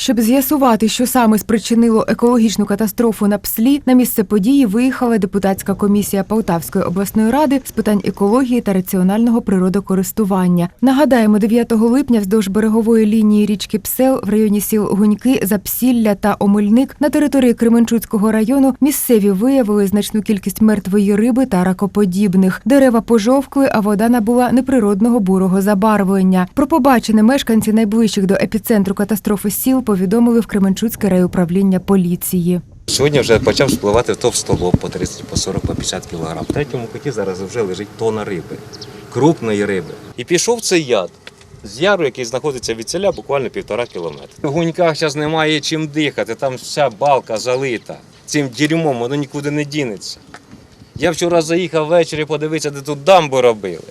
Щоб з'ясувати, що саме спричинило екологічну катастрофу на пслі, на місце події виїхала депутатська комісія Полтавської обласної ради з питань екології та раціонального природокористування. Нагадаємо, 9 липня вздовж берегової лінії річки Псел в районі сіл Гуньки, Запсілля та Омельник на території Кременчуцького району місцеві виявили значну кількість мертвої риби та ракоподібних. Дерева пожовкли, а вода набула неприродного бурого забарвлення. Про побачене мешканці найближчих до епіцентру катастрофи сіл повідомили в Кременчуцьке райуправління поліції. Сьогодні вже почав спливати товстолоб по 30, по 40, по 50 кг. В третьому куті зараз вже лежить тона риби, крупної риби. І пішов цей яд з яру, який знаходиться від селя буквально півтора кілометра. В гуньках зараз немає чим дихати, там вся балка залита. Цим дерьмом воно нікуди не дінеться. Я вчора заїхав ввечері подивитися, де тут дамбу робили.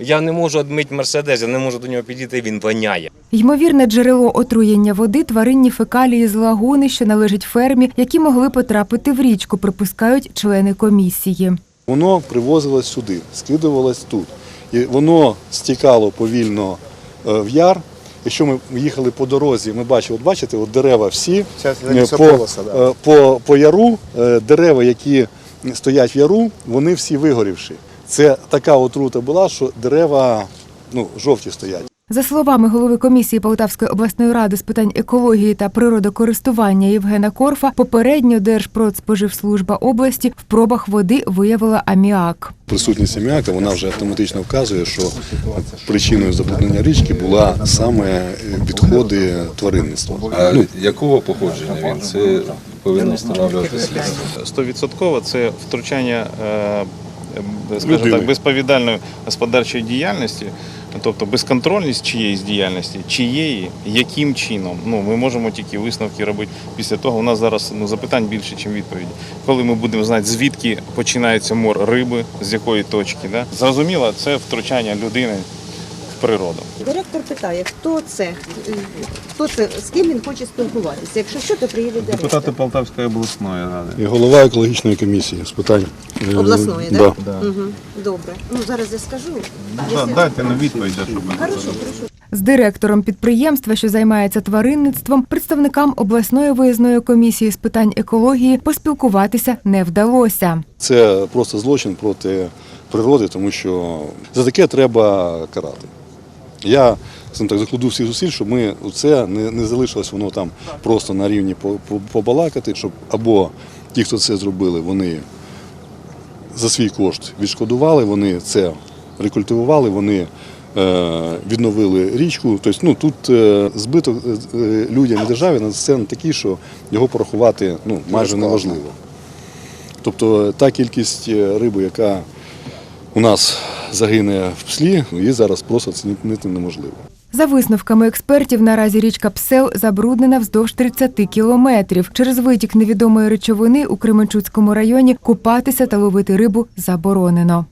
Я не можу одмити мерседес, я не можу до нього підійти, він воняє. Ймовірне джерело отруєння води тваринні фекалії з лагуни, що належить фермі, які могли потрапити в річку, припускають члени комісії. Воно привозилось сюди, скидувалось тут. І воно стікало повільно е, в яр. Якщо ми їхали по дорозі, ми бачили, от бачите, от дерева всі е, по, е, по, по яру, дерева, які стоять в яру, вони всі вигорівші. Це така отрута була, що дерева ну, жовті стоять. За словами голови комісії Полтавської обласної ради з питань екології та природокористування Євгена Корфа, попередньо Держпродспоживслужба області в пробах води виявила аміак. Присутність аміака вона вже автоматично вказує, що причиною забруднення річки була саме відходи тваринництва. А Ну, якого походження він? Це повинно встановлювати слідство. Стовідсотково це втручання, е, скажімо так, безповідальної господарчої діяльності, тобто безконтрольність чиєїсь діяльності, чиєї, яким чином. Ну, ми можемо тільки висновки робити після того. У нас зараз ну, запитань більше, ніж відповіді. Коли ми будемо знати, звідки починається мор риби, з якої точки. Да? Зрозуміло, це втручання людини природу. Директор питає, хто це, хто це, з ким він хоче спілкуватися. Якщо що, то приїде директор. Депутати Полтавської обласної ради. і голова екологічної комісії з питань е, Обласної, да. так? Угу. Добре. Ну зараз я скажу. Дайте на відповідь, щоб Хорошо, хорошо. З директором підприємства, що займається тваринництвом, представникам обласної виїзної комісії з питань екології поспілкуватися не вдалося. Це просто злочин проти природи, тому що за таке треба карати. Я скажімо так, закладу всі зусиль, щоб ми це не, не залишилось воно там просто на рівні по- по- побалакати, щоб або ті, хто це зробили, вони за свій кошт відшкодували, вони це рекультивували, вони е, відновили річку. Тобто, ну, тут е, збиток е, людям і державі на це такий, що його порахувати ну, майже неможливо. Тобто та кількість риби, яка у нас загине в пслі, її зараз просто оцінити неможливо. За висновками експертів, наразі річка Псел забруднена вздовж 30 кілометрів. Через витік невідомої речовини у Кременчуцькому районі купатися та ловити рибу заборонено.